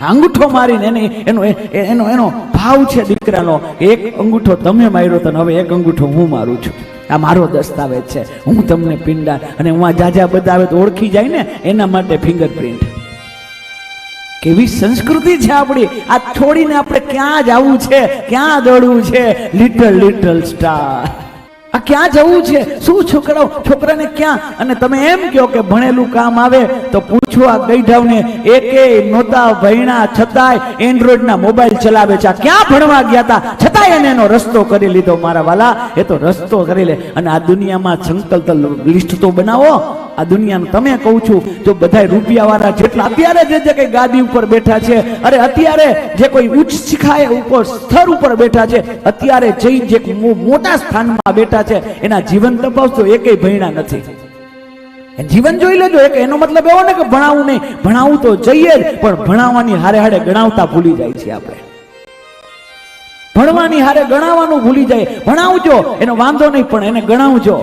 અંગૂઠો મારીને એને, એનો એનો એનો ભાવ છે દીકરાનો, એક અંગૂઠો તમે માર્યો તો હવે એક અંગૂઠો હું મારું છું. આ મારો દસ્તાવેજ છે. હું તમને પિંડા અને હું આ જાજા આવે તો ઓળખી જાય ને, એના માટે ફિંગરપ્રિન્ટ કેવી સંસ્કૃતિ છે આપણી. આ છોડીને આપણે ક્યાં જવું છે, ક્યાં દોડવું છે? લિટલ લિટલ સ્ટાર આ ક્યાં જવું છે? શું છોકરાઓ, છોકરાને ક્યાં? અને તમે એમ કહો કે ભણેલું કામ આવે, તો પૂછો આ ગઈઢાવને, એકે નહોતા ભૈણા છતાંય એન્ડ્રોઈડ ના મોબાઈલ ચલાવે છે. આ ક્યાં ભણવા ગયા હતા છતાંય એને એનો રસ્તો કરી લીધો મારા વાલા. એ તો રસ્તો કરી લે. અને આ દુનિયામાં સંકલ્પ લિસ્ટ તો બનાવો. આ દુનિયાનું તમે કહું છું, જો બધા રૂપિયા વાળા જેટલા અત્યારે જે જે કંઈ ગાદી ઉપર બેઠા છે, અરે અત્યારે જે કોઈ ઉચ્ચ શિખાય ઉપર સ્તર ઉપર બેઠા છે, અત્યારે જઈ જે મોટા સ્થાનમાં બેઠા છે, એના જીવન તપાસતો એકેય ભણ્યા નથી. જીવન જોઈ લેજો, એક એનો મતલબ એવો ને કે ભણાવવું નહીં, ભણાવું તો જઈએ જ, પણ ભણાવવાની હારે હારે ગણાવતા ભૂલી જાય છે આપણે. ભણવાની હારે ગણાવવાનું ભૂલી જાય. ભણાવજો, એનો વાંધો નહીં, પણ એને ગણાવજો.